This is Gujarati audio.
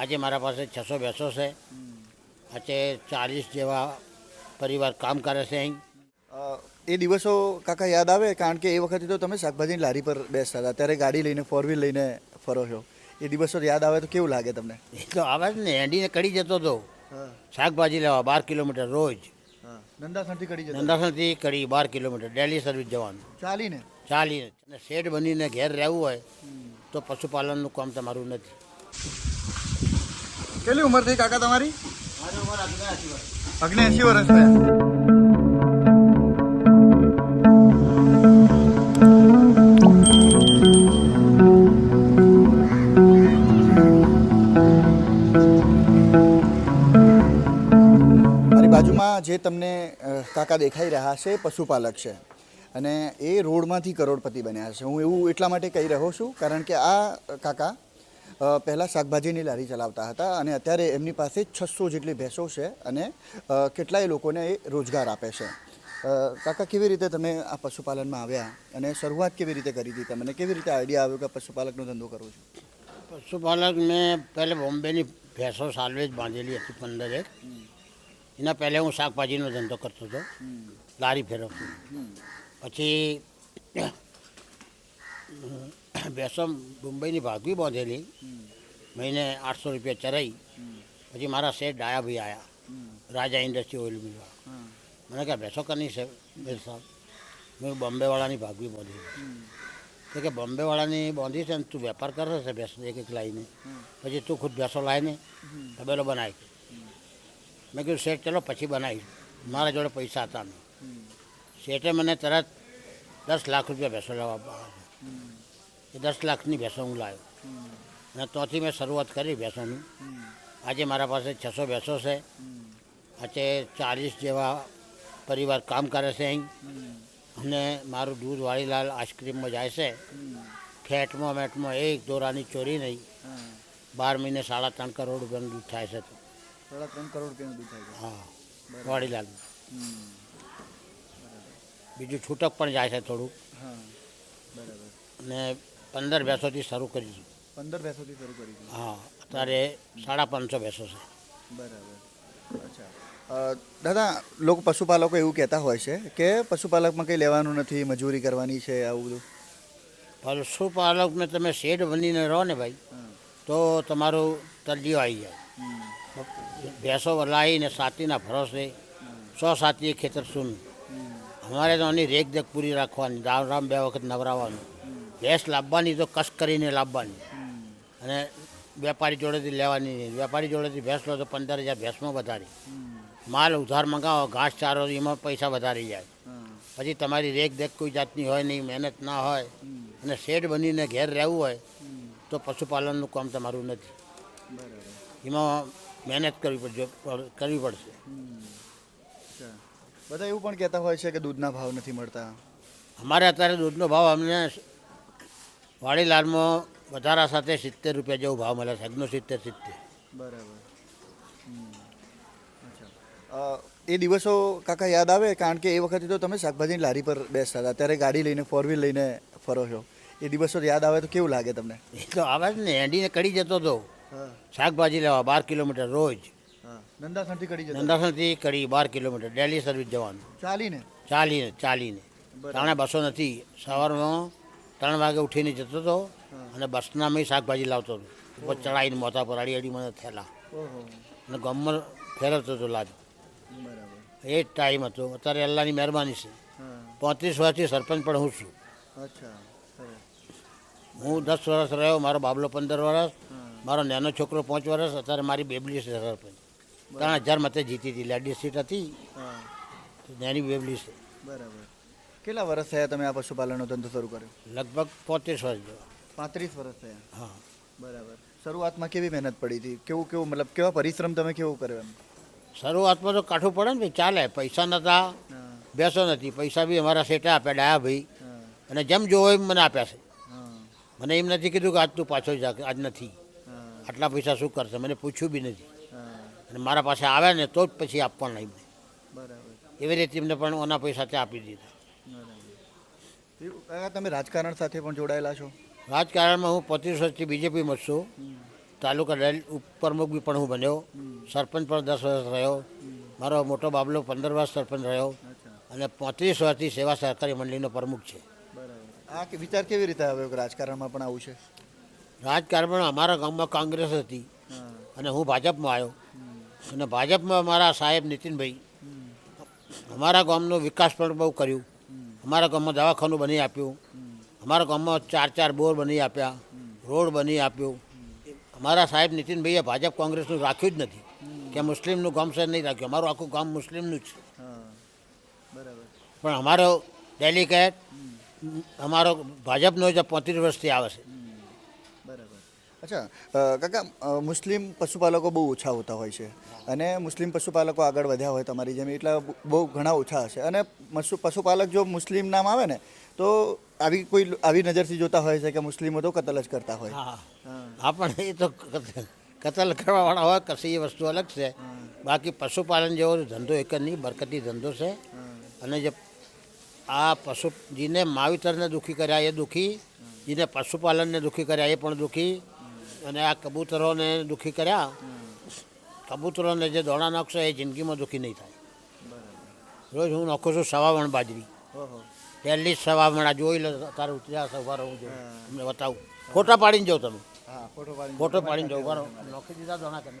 આજે મારા પાસે છસો બેસો છે. આજે ચાલીસ જેવા પરિવાર કામ કરે છે અહીં. એ દિવસો કાકા યાદ આવે? કારણ કે એ વખતે તો તમે શાકભાજીની લારી પર બેસતા હતા. ત્યારે ગાડી લઈને ફોર વ્હીલ લઈને ફરો છો. એ દિવસો યાદ આવે તો કેવું લાગે તમને? એ તો આવે જ ને. હેન્ડીને કડી જતો હતો. શાકભાજી લેવા બાર કિલોમીટર રોજ. નંદાસણથી કરી જતા નંદાસણથી કડી બાર કિલોમીટર. ડેલી સર્વિસ જવાનું. ચાલીને? ચાલીને. અને શેડ બનીને ઘેર રહેવું હોય તો પશુપાલનનું કામ તમારું નથી. કેટલી ઉંમર થઈ કાકા તમારી? અગ્નેસી વર્ષ. થયા મારી બાજુમાં જે તમને કાકા દેખાઈ રહ્યા છે પશુપાલક છે. અને એ રોડમાંથી કરોડપતિ બન્યા છે. હું એવું એટલા માટે કહી રહ્યો છું કારણ કે આ કાકા પહેલાં શાકભાજીની લારી ચલાવતા હતા અને અત્યારે એમની પાસે છસો જેટલી ભેંસો છે અને કેટલાય લોકોને એ રોજગાર આપે છે. કાકા કેવી રીતે તમે આ પશુપાલનમાં આવ્યા અને શરૂઆત કેવી રીતે કરી હતી તમને કેવી રીતે આઈડિયા આવ્યો કે પશુપાલકનો ધંધો કરું છું? પશુપાલક મેં પહેલે બોમ્બેની ભેંસો સાલવેજ બાંધેલી હતી પંદર એક. એના પહેલે હું શાકભાજીનો ધંધો કરતો હતો. લારી ફેરવતો. પછી ભેંસો મુંબઈની ભાગવી બાંધેલી મહિને આઠસો રૂપિયા ચરાઈ પછી મારા શેઠ ડાયાભાઈ આવ્યા રાજા ઇન્ડસ્ટ્રી ઓઇલ મિલવાળા મને કહે ભેંસો કરની છે ભેંસો મેં બોમ્બેવાળાની ભાગવી બાંધી તો કે બોમ્બેવાળાની બાંધી છે ને તું વેપાર કરે છે ભેંસો એક એક લાવીને પછી તું ખુદ ભેંસો લાવીને તબેલો બનાવી. મેં કીધું શેઠ ચલો પછી બનાવીશ. મારા જોડે પૈસા હતા નહીં. શેઠે મને તરત દસ લાખ રૂપિયા ભેંસો લેવા દસ લાખની ભેંસો હું લાવ્યો. અને ત્યાંથી મેં શરૂઆત કરી ભેંસોની. આજે મારા પાસે છસો ભેંસો છે. આજે ચાલીસ જેવા પરિવાર કામ કરે છે અહીં. અને મારું દૂધ વાળીલાલ આઈસ્ક્રીમમાં જાય છે. ફેટમાં મેટમાં એક દોરાની ચોરી નહીં. બાર મહિને સાડા ત્રણ કરોડ રૂપિયાનું દૂધ થાય છે. સાડા ત્રણ કરોડ રૂપિયાનું દૂધ થાય હા વાડીલાલ બીજું છૂટક પણ જાય છે થોડુંક. હા બરાબર. અને પંદર ભેંસોથી શરૂ કરીશું પંદર ભેંસોથી શરૂ કરી છે. હા અત્યારે સાડા પાંચસો ભેંસો છે. બરાબર. અચ્છા. દાદા લોકો પશુપાલકો એવું કહેતા હોય છે કે પશુપાલકમાં કંઈ લેવાનું નથી મજૂરી કરવાની છે આવું બધું? પશુપાલકને તમે શેડ બનીને રહો ને ભાઈ તો તમારું તરજીઓ આવી જાય. ભેંસો લાવીને સાતીના ભરોસે સો સાતી ખેતર સૂન. અમારે તો આની રેખ દેખ પૂરી રાખવાની રામ રામ બે વખત નવરાવવાનું ભેંસ લાવવાની તો કસ કરીને લાવવાની. અને વેપારી જોડેથી લેવાની નહીં. વેપારી જોડેથી ભેંસ લો તો પંદર હજાર ભેંસમાં વધારી. માલ ઉધાર મંગાવો ઘાસ ચારો એમાં પૈસા વધારી જાય. પછી તમારી રેખ દેખ કોઈ જાતની હોય નહીં મહેનત ના હોય અને શેડ બનીને ઘેર રહેવું હોય તો પશુપાલનનું કામ તમારું નથી. એમાં મહેનત કરવી પડશે કરવી પડશે. બધા એવું પણ કહેતા હોય છે કે દૂધના ભાવ નથી મળતા. અમારે અત્યારે દૂધનો ભાવ અમને વાડીલાલમાં વધારા સાથે સિત્તેર રૂપિયા જેવો ભાવ મળે છે. અગ્નો સિત્તેર સિત્તેર. બરાબર. અચ્છા. એ દિવસો કાકા યાદ આવે? કારણ કે એ વખતે તો તમે શાકભાજીની લારી પર બેસતા હતા. ત્યારે ગાડી લઈને ફોર વ્હીલ લઈને ફરો છો. એ દિવસો યાદ આવે તો કેવું લાગે તમને? એ તો આવે જ ને. હેંડીને કડી જતો હતો. શાકભાજી લેવા બાર કિલોમીટર રોજ. નંદાસણથી કડી જતા? નંદાસણથી કડી બાર કિલોમીટર. ડેલી સર્વિસ જવાનું. ચાલીને? ચાલીને ચાલીને. ત્રણે બસો નથી. સવારમાં ત્રણ વાગે ઉઠીને જતો હતો અને બસના મેં શાકભાજી લાવતો હતો. ઉપર ચડાવીને મોતા પર અડી અડી મને થેલા. અને ગમર ફેરવતો હતો લાજ. એ જ ટાઈમ હતો. અત્યારે અલ્લાહની મહેરબાની છે. પાંત્રીસ વર્ષથી સરપંચ પણ હું છું. હું દસ વર્ષ રહ્યો મારો બાબલો પંદર વર્ષ મારો નાનો છોકરો પાંચ વર્ષ અત્યારે મારી બેબલી છે સરપંચ. ત્રણ હજાર મતે જીતી હતી. લેડીઝ સીટ હતી. નાની બેબલી છે. બરાબર. કેટલા વર્ષ થયા તમે આ પશુપાલનનો ધંધો શરૂ કર્યો? લગભગ પોત્રીસ વર્ષ જેવા પાંત્રીસ વર્ષ થયા? હા. બરાબર. શરૂઆતમાં કેવી મહેનત પડી હતી? કેવું કેવું મતલબ કેવા પરિશ્રમ તમે કેવું કર્યો એમ? શરૂઆતમાં તો કાઠું પડે ને ભાઈ ચાલે. પૈસા નહોતા બેસો નથી. પૈસા બી અમારા સેટે આપ્યા ડાયા ભાઈ. અને જેમ જોવો એમ મને આપ્યા છે. મને એમ નથી કીધું કે આજ તું પાછો જા આજ નથી. આટલા પૈસા શું કરશે? મને પૂછ્યું બી નથી. અને મારા પાસે આવ્યા ને તો જ પછી આપવાના એમને. બરાબર. એવી રીતે એમને પણ ઓના પૈસા ત્યાં આપી દીધા. કાકા તમે રાજકારણ સાથે પણ જોડાયેલા છો? રાજકારણમાં હું પચીસ વર્ષથી બીજેપીમાં છું. તાલુકા ડેલ- ઉપપ્રમુખ બી પણ હું બન્યો. સરપંચ પણ દસ વર્ષ રહ્યો. મારો મોટો બાબલો પંદર વર્ષ સરપંચ રહ્યો. અને પાંત્રીસ વર્ષથી સેવા સહકારી મંડળીનો પ્રમુખ છે. આ વિચાર કેવી રીતે આવ્યો રાજકારણમાં પણ આવું છે? રાજકારણમાં અમારા ગામમાં કોંગ્રેસ હતી. અને હું ભાજપમાં આવ્યો. અને ભાજપમાં મારા સાહેબ નીતિનભાઈ અમારા ગામનો વિકાસ પણ બહુ કર્યું. અમારા ગામમાં દવાખાનું બની આપ્યું. અમારા ગામમાં ચાર ચાર બોર બની આપ્યા. રોડ બની આપ્યું. અમારા સાહેબ નીતિનભાઈએ ભાજપ કોંગ્રેસનું રાખ્યું જ નથી. કે મુસ્લિમનું ગામ છે નહીં રાખ્યું. અમારું આખું ગામ મુસ્લિમનું જ છે. બરાબર. પણ અમારો ડેલિકેટ અમારો ભાજપનો જ પાંત્રીસ વર્ષથી આવે છે. અચ્છા. કાકા મુસ્લિમ પશુપાલકો બહુ ઓછા હોતા હોય છે. અને મુસ્લિમ પશુપાલકો આગળ વધ્યા હોય તમારી જેમ એટલા બહુ ઘણા ઓછા હશે. અને પશુપાલક જો મુસ્લિમ નામ આવે ને તો આવી કોઈ આવી નજરથી જોતા હોય છે કે મુસ્લિમો તો કતલ જ કરતા હોય. હા. હા. પણ એ તો કતલ કરવાવાળા હોય કશી એ વસ્તુ અલગ છે. બાકી પશુપાલન જેવો ધંધો એક જ નહીં બરકતી ધંધો છે. અને જે આ પશુ જેને માવિતરને દુઃખી કર્યા એ દુઃખી જેને પશુપાલનને દુઃખી કર્યા એ પણ દુઃખી. અને આ કબૂતરોને દુઃખી કર્યા. કબૂતરોને જે દોડા નાખશો એ જિંદગીમાં દુઃખી નહીં થાય. રોજ હું નાખું છું સવાવણ બાજરી. પહેલી જ સવાવણ આ જોઈ લો તારે ઉતર્યા સવારે હું. જોઉં તમને બતાવું. ફોટા પાડીને જાઉં તમે. ફોટો પાડી ફોટો પાડીને જાઉં બરો નોખી દીધા દોણા કરી